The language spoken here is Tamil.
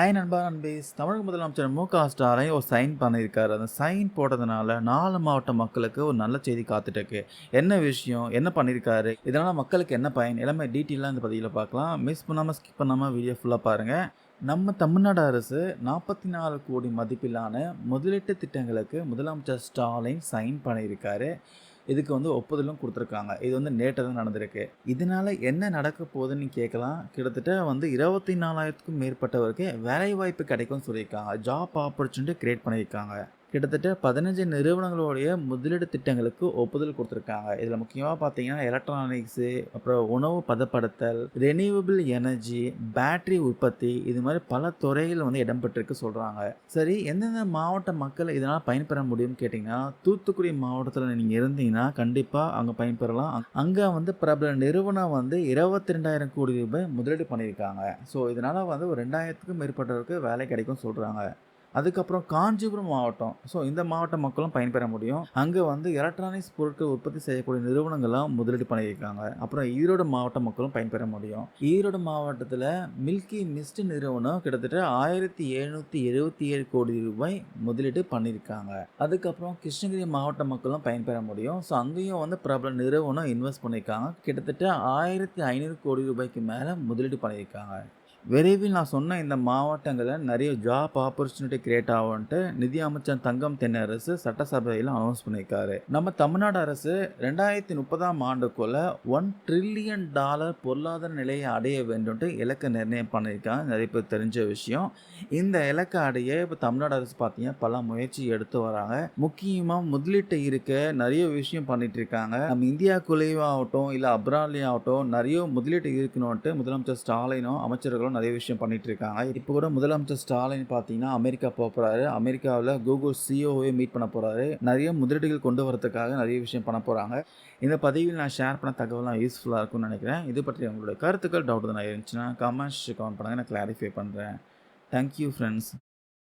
ஹாய் நண்பா நண்பீஸ் தமிழக முதலமைச்சர் மு க ஸ்டாலின் ஒரு சைன் பண்ணியிருக்காரு. அந்த சைன் போட்டதுனால நாலு மாவட்ட மக்களுக்கு ஒரு நல்ல செய்தி காத்துட்டு என்ன விஷயம்? என்ன பண்ணியிருக்காரு? இதனால் மக்களுக்கு என்ன பயன்? எல்லாமே டீட்டெயிலாக இந்த பதிவில் பார்க்கலாம். மிஸ் பண்ணாமல் ஸ்கிப் பண்ணாமல் வீடியோ ஃபுல்லாக பாருங்கள் நம்ம தமிழ்நாடு அரசு நாற்பத்தி நாலு கோடி மதிப்பிலான முதலீட்டு திட்டங்களுக்கு முதலமைச்சர் ஸ்டாலின் சைன் பண்ணியிருக்காரு. இதுக்கு வந்து ஒப்புதலும் கொடுத்துருக்காங்க. இது வந்து நேற்று தான் நடந்திருக்கு. இதனால என்ன நடக்க போகுதுன்னு கேட்கலாம். கிட்டத்தட்ட வந்து இருபத்தி நாலாயிரத்துக்கும் மேற்பட்டவருக்கு வேலை வாய்ப்பு கிடைக்கும்னு சொல்லியிருக்காங்க. ஜாப் ஆப்பர்ச்சுனிட்டி கிரியேட் பண்ணியிருக்காங்க. கிட்டத்தட்ட பதினஞ்சு நிறுவனங்களுடைய முதலீடு திட்டங்களுக்கு ஒப்புதல் கொடுத்துருக்காங்க. இதில் முக்கியமாக பார்த்தீங்கன்னா எலக்ட்ரானிக்ஸு அப்புறம் உணவு பதப்படுத்தல் ரெனியூவபிள் எனர்ஜி பேட்டரி உற்பத்தி இது மாதிரி பல துறைகள் வந்து இடம்பெற்றிருக்கு சொல்கிறாங்க சரி எந்தெந்த மாவட்ட மக்கள் இதனால் பயன்பெற முடியும்னு கேட்டிங்கன்னா தூத்துக்குடி மாவட்டத்தில் நீங்கள் இருந்தீங்கன்னா கண்டிப்பாக அங்கே பயன்பெறலாம். அங்கே வந்து பிரபல நிறுவனம் வந்து இருபத்தி ரெண்டாயிரம் கோடி ரூபாய் முதலீடு பண்ணியிருக்காங்க. ஸோ இதனால் வந்து ஒரு ரெண்டாயிரத்துக்கும் மேற்பட்டவருக்கு வேலை கிடைக்கும்னு சொல்கிறாங்க அதுக்கப்புறம் காஞ்சிபுரம் மாவட்டம். ஸோ இந்த மாவட்ட மக்களும் பயன்பெற முடியும். அங்கே வந்து எலக்ட்ரானிக்ஸ் பொருட்கள் உற்பத்தி செய்யக்கூடிய நிறுவனங்கள்லாம் முதலீடு பண்ணியிருக்காங்க. அப்புறம் ஈரோடு மாவட்ட மக்களும் பயன்பெற முடியும். ஈரோடு மாவட்டத்தில் மில்கி மிஸ்ட் நிறுவனம் கிட்டத்தட்ட ஆயிரத்தி எழுநூற்றி எழுபத்தி ஏழு கோடி ரூபாய் முதலீடு பண்ணியிருக்காங்க. அதுக்கப்புறம் கிருஷ்ணகிரி மாவட்ட மக்களும் பயன்பெற முடியும். ஸோ அங்கேயும் வந்து பிரபல நிறுவனம் இன்வெஸ்ட் பண்ணியிருக்காங்க. கிட்டத்தட்ட ஆயிரத்தி ஐநூறு கோடி ரூபாய்க்கு மேலே முதலீடு பண்ணியிருக்காங்க. விரைவில் நான் சொன்ன இந்த மாவட்டங்களில் நிறைய ஜாப் ஆப்பர்ச்சுனிட்டி கிரியேட் ஆகும்ன்ட்டு நிதி அமைச்சர் தங்கம் தென்னரசு சட்டசபையில் அனௌன்ஸ் பண்ணியிருக்காரு. நம்ம தமிழ்நாடு அரசு ரெண்டாயிரத்தி முப்பதாம் ஆண்டுக்குள்ள ஒன் ட்ரில்லியன் டாலர் பொருளாதார நிலையை அடைய வேண்டும்ட்டு இலக்கை நிர்ணயம் பண்ணியிருக்காங்க. நிறைய பேர் தெரிஞ்ச விஷயம் இந்த இலக்கை அடைய இப்போ தமிழ்நாடு அரசு பார்த்தீங்கன்னா பல முயற்சி எடுத்து வராங்க. முக்கியமாக முதலீட்டு இருக்க நிறைய விஷயம் பண்ணிட்டு இருக்காங்க. நம்ம இந்தியாக்குள்ளேயும் ஆகட்டும் இல்லை அப்ராட்லேயும் ஆகட்டும் நிறைய முதலீட்டு இருக்கணும்ட்டு முதலமைச்சர் ஸ்டாலினும் அமைச்சர்களும் அவங்களும் நிறைய விஷயம் பண்ணிட்டு இருக்காங்க இப்போ கூட முதலமைச்சர் ஸ்டாலின் பார்த்தீங்கன்னா அமெரிக்கா போக போறாரு. அமெரிக்காவில் கூகுள் சிஓவே மீட் பண்ண போறாரு. நிறைய முதலீடுகள் கொண்டு வரதுக்காக நிறைய விஷயம் பண்ண போறாங்க. இந்த பதிவில் நான் ஷேர் பண்ண தகவலாம் யூஸ்ஃபுல்லாக இருக்கும்னு நினைக்கிறேன். இது பற்றி உங்களுடைய கருத்துக்கள் டவுட் தான் இருந்துச்சுன்னா கமெண்ட்ஸ் கமெண்ட் பண்ணுங்கள் நான் கிளாரிஃபை பண்ணுறேன் தேங்க்யூ ஃப்ரெண்ட்ஸ்